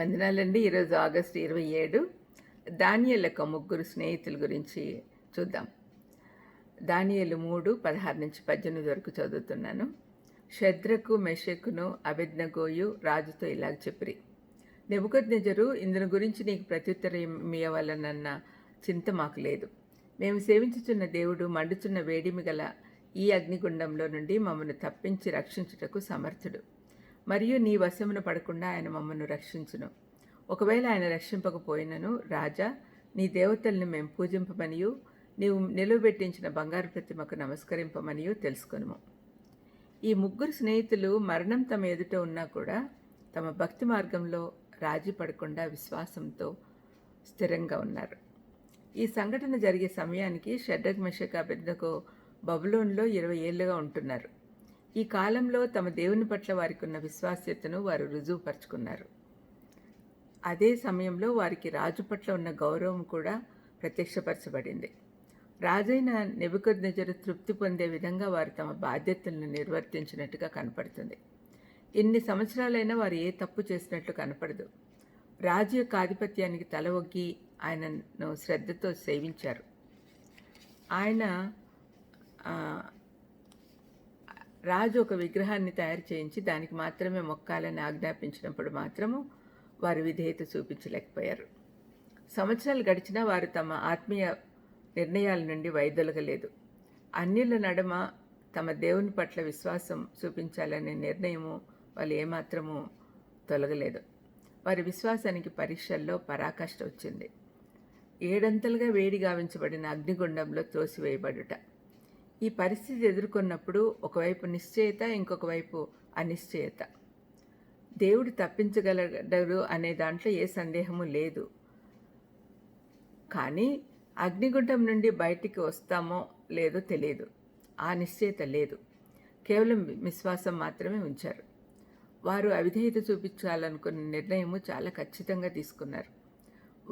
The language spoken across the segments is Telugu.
వందనాలండి. ఈరోజు ఆగస్టు ఇరవై ఏడు. దానియల్ యొక్క ముగ్గురు స్నేహితుల గురించి చూద్దాం. దానియలు మూడు పదహారు నుంచి పద్దెనిమిది వరకు చదువుతున్నాను. శద్రకు మెషకును అభిజ్ఞగోయు రాజుతో ఇలాగ చెప్పిరి. నెబుకద్నెజరు ఇందుని గురించి నీకు ప్రత్యుత్తరం ఇవ్వాలనన్న చింత మాకు లేదు. మేము సేవించుచున్న దేవుడు మండుచున్న వేడిమి గల ఈ అగ్నిగుండంలో నుండి మమ్మల్ని తప్పించి రక్షించుటకు సమర్థుడు. మరియు నీ వశమున పడకుండా ఆయన మమ్మను రక్షించును. ఒకవేళ ఆయన రక్షింపకపోయినను రాజా నీ దేవతల్ని మేము పూజింపమనియు నీవు నిలువబెట్టించిన బంగారు ప్రతిమకు నమస్కరింపమనియు తెలుసుకొనుము. ఈ ముగ్గురు స్నేహితులు మరణం తమ ఎదుట ఉన్నా కూడా తమ భక్తి మార్గంలో రాజీ పడకుండా విశ్వాసంతో స్థిరంగా ఉన్నారు. ఈ సంఘటన జరిగే సమయానికి షడ్రగ్ మెషక పెద్దకు బబులోన్లో ఇరవై ఏళ్ళుగా ఉంటున్నారు. ఈ కాలంలో తమ దేవుని పట్ల వారికి ఉన్న విశ్వాస్యతను వారు రుజువుపరుచుకున్నారు. అదే సమయంలో వారికి రాజు పట్ల ఉన్న గౌరవం కూడా ప్రత్యక్షపరచబడింది. రాజైన నెబుకద్నెజరు తృప్తి పొందే విధంగా వారు తమ బాధ్యతలను నిర్వర్తించినట్టుగా కనపడుతుంది. ఎన్ని సంవత్సరాలైనా వారు ఏ తప్పు చేసినట్లు కనపడదు. రాజు యొక్క ఆధిపత్యానికి తల ఒగ్గి ఆయనను శ్రద్ధతో సేవించారు. ఆయన రాజు ఒక విగ్రహాన్ని తయారు చేయించి దానికి మాత్రమే మొక్కాలని ఆజ్ఞాపించినప్పుడు మాత్రము వారు విధేయత చూపించలేకపోయారు. సంవత్సరాలు గడిచినా వారు తమ ఆత్మీయ నిర్ణయాల నుండి వైదొలగలేదు. అన్యుల నడమ తమ దేవుని పట్ల విశ్వాసం చూపించాలనే నిర్ణయము వాళ్ళు ఏమాత్రము తొలగలేదు. వారి విశ్వాసానికి పరీక్షల్లో పరాకాష్ట వచ్చింది. ఏడంతలుగా వేడి గావించబడిన అగ్నిగుండంలో త్రోసివేయబడుట ఈ పరిస్థితి ఎదుర్కొన్నప్పుడు ఒకవైపు నిశ్చయత ఇంకొక వైపు అనిశ్చయత. దేవుడు తప్పించగలడు అనే దాంట్లో ఏ సందేహము లేదు. కానీ అగ్నిగుండం నుండి బయటికి వస్తామో లేదో తెలియదు. ఆ నిశ్చయత లేదు. కేవలం విశ్వాసం మాత్రమే ఉంచారు. వారు అవిధేయత చూపించాలనుకున్న నిర్ణయము చాలా ఖచ్చితంగా తీసుకున్నారు.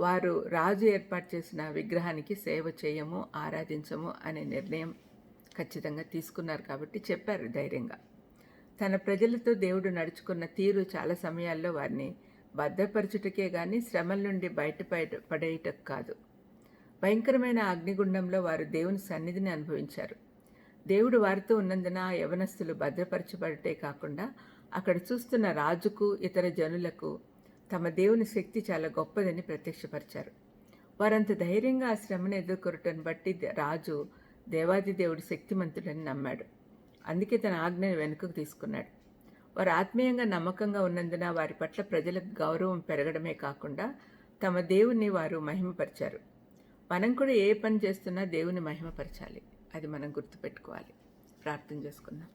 వారు రాజు ఏర్పాటు చేసిన విగ్రహానికి సేవ చేయము ఆరాధించము అనే నిర్ణయం ఖచ్చితంగా తీసుకున్నారు కాబట్టి చెప్పారు ధైర్యంగా. తన ప్రజలతో దేవుడు నడుచుకున్న తీరు చాలా సమయాల్లో వారిని భద్రపరచుటకే గాని శ్రమల నుండి బయటపడ పడేయటకు కాదు. భయంకరమైన అగ్నిగుండంలో వారు దేవుని సన్నిధిని అనుభవించారు. దేవుడు వారితో ఉన్నందున ఆ యవనస్తులు భద్రపరచబడటే కాకుండా అక్కడ చూస్తున్న రాజుకు ఇతర జనులకు తమ దేవుని శక్తి చాలా గొప్పదని ప్రత్యక్షపరిచారు. వారంత ధైర్యంగా ఆ శ్రమను ఎదుర్కొరటం బట్టి రాజు దేవాదిదేవుడి శక్తిమంతుడని నమ్మాడు. అందుకే తన ఆజ్ఞను వెనుకకు తీసుకున్నాడు. వారు ఆత్మీయంగా నమ్మకంగా ఉన్నందున వారి పట్ల ప్రజలకు గౌరవం పెరగడమే కాకుండా తమ దేవుణ్ణి వారు మహిమపరిచారు. మనం కూడా ఏ పని చేస్తున్నా దేవుని మహిమపరచాలి. అది మనం గుర్తుపెట్టుకోవాలి. ప్రార్థన చేసుకుందాం.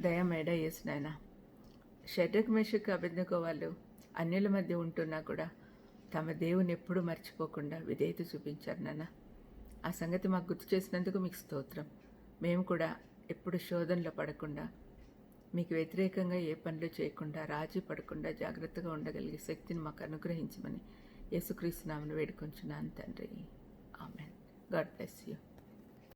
దయమేడ నాయన షడ్రక్ మెషక్ అభిజ్ఞకో వాళ్ళు అన్యుల మధ్య ఉంటున్నా కూడా తమ దేవుని ఎప్పుడూ మర్చిపోకుండా విధేయత చూపించారు నాన్న ఆ సంగతి మాకు గుర్తు చేసినందుకు మీకు స్తోత్రం. మేము కూడా ఎప్పుడు శోధనలో పడకుండా మీకు వ్యతిరేకంగా ఏ పనులు చేయకుండా రాజీ పడకుండా జాగ్రత్తగా ఉండగలిగే శక్తిని మాకు అనుగ్రహించమని యేసుక్రీస్తు నామను వేడుకొంచున్నాను తండ్రి. ఆమెన్. God bless you.